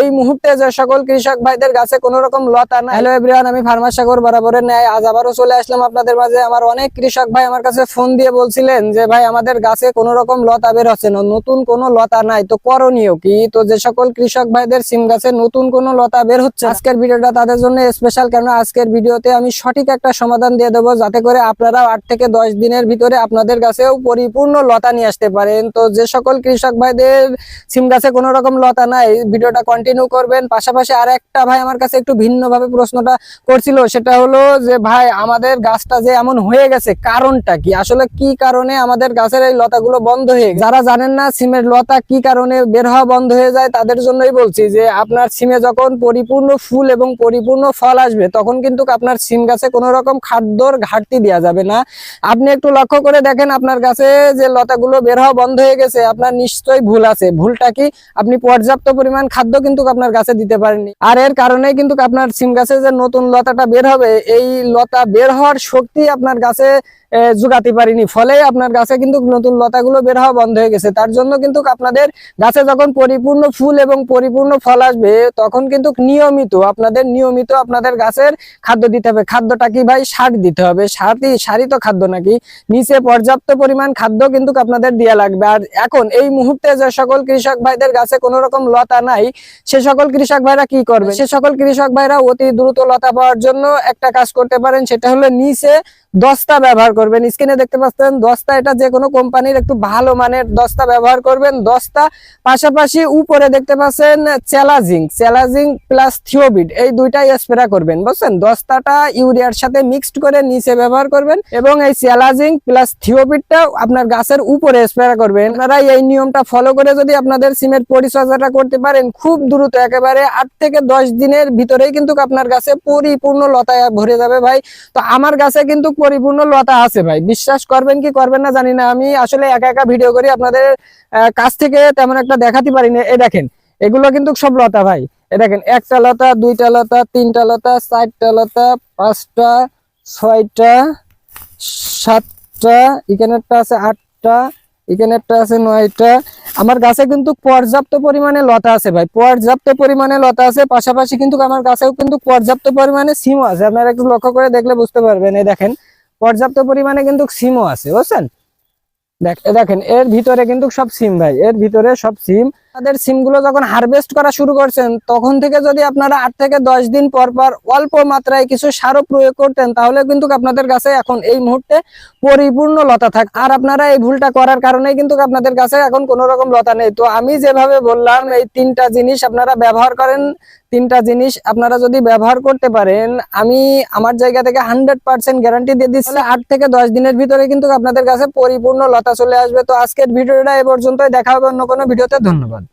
এই মুহূর্তে যে সকল কৃষক ভাইদের গাছে কোন রকম লতা না হ্যালো এভরিওয়ান আমি ফার্মার সাগর বরাবরের ন্যায়। আজ আবারও চলে আসলাম আপনাদের মাঝে। আমার অনেক কৃষক ভাই আমার কাছে ফোন দিয়ে বলছিলেন যে, ভাই, আমাদের গাছে কোন রকম লতা বের হচ্ছে না, নতুন কোনো লতা নাই। তো করণীয় কি? তো যে সকল কৃষক ভাইদের সিম গাছে নতুন কোনো লতা বের হচ্ছে আজকের ভিডিওটা তাদের জন্য স্পেশাল কেন আজকের ভিডিওতে আমি সঠিক একটা সমাধান দিয়ে দেবো, যাতে করে আপনারা আট থেকে দশ দিনের ভিতরে আপনাদের কাছেও পরিপূর্ণ লতা নিয়ে আসতে পারেন। তো যে সকল কৃষক ভাইদের সিম গাছে কোনো রকম লতা নাই, ভিডিওটা কন্টিনিউ করবেন। পাশাপাশি আর একটা ভাই আমার কাছে একটু ভিন্নভাবে প্রশ্নটা করছিল, সেটা হলো যে, ভাই, আমাদের গাছটা যে এমন হয়ে গেছে, কারণটা কি? আসলে কি কারণে আমাদের গাছের এই লতাগুলো বন্ধ হয়ে যারা জানেন না সিমের লতা কি কারণে বের হওয়া বন্ধ হয়ে যায়, তাদের জন্যই বলছি যে, আপনার সিমে যখন পরিপূর্ণ ফুল এবং পরিপূর্ণ ফল আসবে, তখন কিন্তু আপনার সিম গাছে কোনো রকম খাদ্যর ঘাটতি দেওয়া যাবে না। আপনি একটু লক্ষ্য করে দেখেন, আপনার গাছে যে লতাগুলো বের হওয়া বন্ধ হয়ে গেছে, আপনার নিশ্চয়ই ভুল আছে। ভুলটা কি? আপনি পর্যাপ্ত পরিমাণ খাদ্য কিন্তু আপনার গাছে দিতে পারেননি। আর এর কারণে কিন্তু আপনার সিম গাছে যে নতুন লতাটা বের হবে, এই লতা বের হওয়ার শক্তি আপনার গাছে জোগাতে পারিনি। ফলে আপনার গাছে কিন্তু নতুন লতাগুলো বের হওয়া বন্ধ হয়ে গেছে। তার জন্য কিন্তু আপনাদের গাছে যখন পরিপূর্ণ ফুল এবং পরিপূর্ণ ফল আসবে, তখন কিন্তু নিয়মিত আপনাদের নিয়মিত আপনাদের গাছের খাদ্য দিতে হবে। খাদ্যটা কি ভাই? সার দিতে হবে। সারই সারই তো খাদ্য নাকি? নিচে পর্যাপ্ত পরিমাণ খাদ্য কিন্তু আপনাদের দেওয়া লাগবে। আর এখন এই মুহূর্তে যে সকল কৃষক ভাইদের গাছে কোনো রকম লতা নাই সে সকল কৃষক ভাইরা কি করবে? সে সকল কৃষক ভাইরা অতি দ্রুত লতা পাওয়ার জন্য একটা কাজ করতে পারেন সেটা হলো নিচে দস্তা ব্যবহার করবেন। স্ক্রিনে দেখতে পাচ্ছেন দস্তা এটা যে কোনো কোম্পানির একটু ভালো মানের দস্তা ব্যবহার করবেন। দস্তা পাশাপাশি উপরে দেখতে পাচ্ছেন চ্যালাজিং চ্যালাজিং প্লাস থিওবিড এই দুইটাই স্প্রে করবেন বুঝছেন? দস্তাটা ইউরিয়ার সাথে মিক্সড করে নিচে ব্যবহার করবেন এবং এই চ্যালাজিং প্লাস থিওবিডটা আপনার গাছের উপরে স্প্রে করবেন। আপনারা এই নিয়মটা ফলো করে যদি আপনাদের সিমের পরিচর্যাটা করতে পারেন খুব দ্রুত, একেবারে আট থেকে দশ দিনের ভিতরেই কিন্তু আপনার গাছে পরিপূর্ণ লতায় ভরে যাবে ভাই। তো আমার গাছে কিন্তু পরিপূর্ণ লতা আছে ভাই। বিশ্বাস করবেন কি করবেন না জানি না। আমি আসলে একা একা ভিডিও করি, আপনাদের কাছ থেকে তেমন একটা দেখাতে পারি না। এই দেখেন, এগুলো কিন্তু সব লতা ভাই। এ দেখেন, একটা লতা, দুইটা লতা, তিনটা লতা, চারটা লতা, পাঁচটা, ছয়টা, সাতটা এখানে একটা আছে আটটা এখানে একটা আছে নয়টা। আমার গাছে কিন্তু পর্যাপ্ত পরিমাণে লতা আছে ভাই। পর্যাপ্ত পরিমাণে লতা আছে, পাশাপাশি কিন্তু আমার গাছেও কিন্তু পর্যাপ্ত পরিমাণে সিমও আছে। আপনারা একটু লক্ষ্য করে দেখলে বুঝতে পারবেন, এই দেখেন, পর্যাপ্ত পরিমাণে কিন্তু সিমও আছে, বুঝছেন? দেখ দেখেন, এর ভিতরে কিন্তু সব সিম ভাই, এর ভিতরে সব সিম। তাদের সিমগুলো যখন হারভেস্ট করা শুরু করছেন, তখন থেকে যদি আপনারা আট থেকে দশ দিন পর পর অল্প মাত্রায় কিছু সারও প্রয়োগ করতেন, তাহলে কিন্তু আপনাদের কাছে এখন এই মুহূর্তে পরিপূর্ণ লতা থাক। আর আপনারা এই ভুলটা করার কারণেই কিন্তু আপনাদের কাছে এখন কোনো রকম লতা নেই। তো আমি যেভাবে বললাম, এই তিনটা জিনিস আপনারা ব্যবহার করেন, তিনটা জিনিস আপনারা যদি ব্যবহার করতে পারেন, আমি আমার জায়গা থেকে হান্ড্রেড পার্সেন্ট গ্যারান্টি দিয়ে দিচ্ছি। আট থেকে দশ দিনের ভিতরে কিন্তু আপনাদের কাছে পরিপূর্ণ লতা চলে আসবে। তো আজকের ভিডিওটা এ পর্যন্তই। দেখা হবে অন্য কোনো ভিডিওতে। ধন্যবাদ।